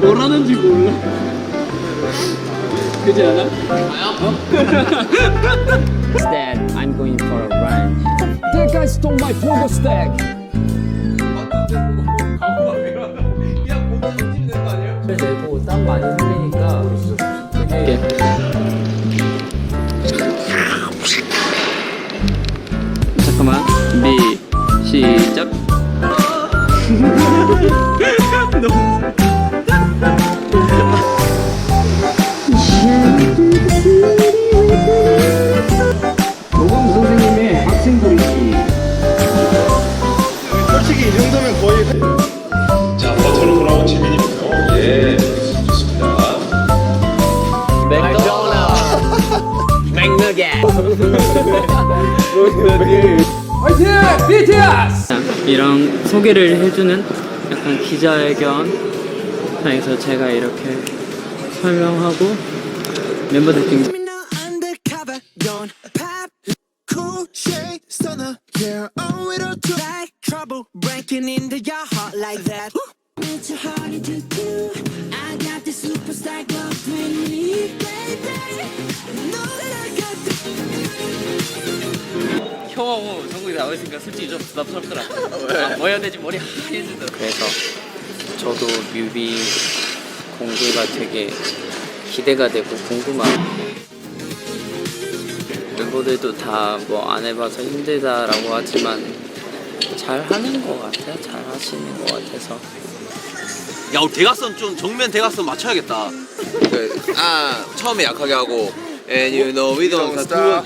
뭐라는지 몰라. 그지 않아? Instead, I'm going for a run. That guy stole my pogo stack. 내고 땀 많이 흘리니까 되게 잠깐만. 준비 시작. 맥너겟 이런 소개를 해주는 약간 기자회견에서 제가 이렇게 설명하고 멤버들끼 형 정국이 나와 있으니까 솔직히 좀 부담스럽더라. 아, 뭐 해야 되지 머리 하얘지더라. 그래서 저도 뮤비 공개가 되게 기대가 되고 궁금한. 멤버들도 다 뭐 안 해봐서 힘들다라고 하지만 잘 하는 것 같아요. 잘 하시는 것 같아서. 야 우리 대각선 좀 정면 대각선 맞춰야겠다 그, 아 처음에 약하게 하고 And you know we don't stop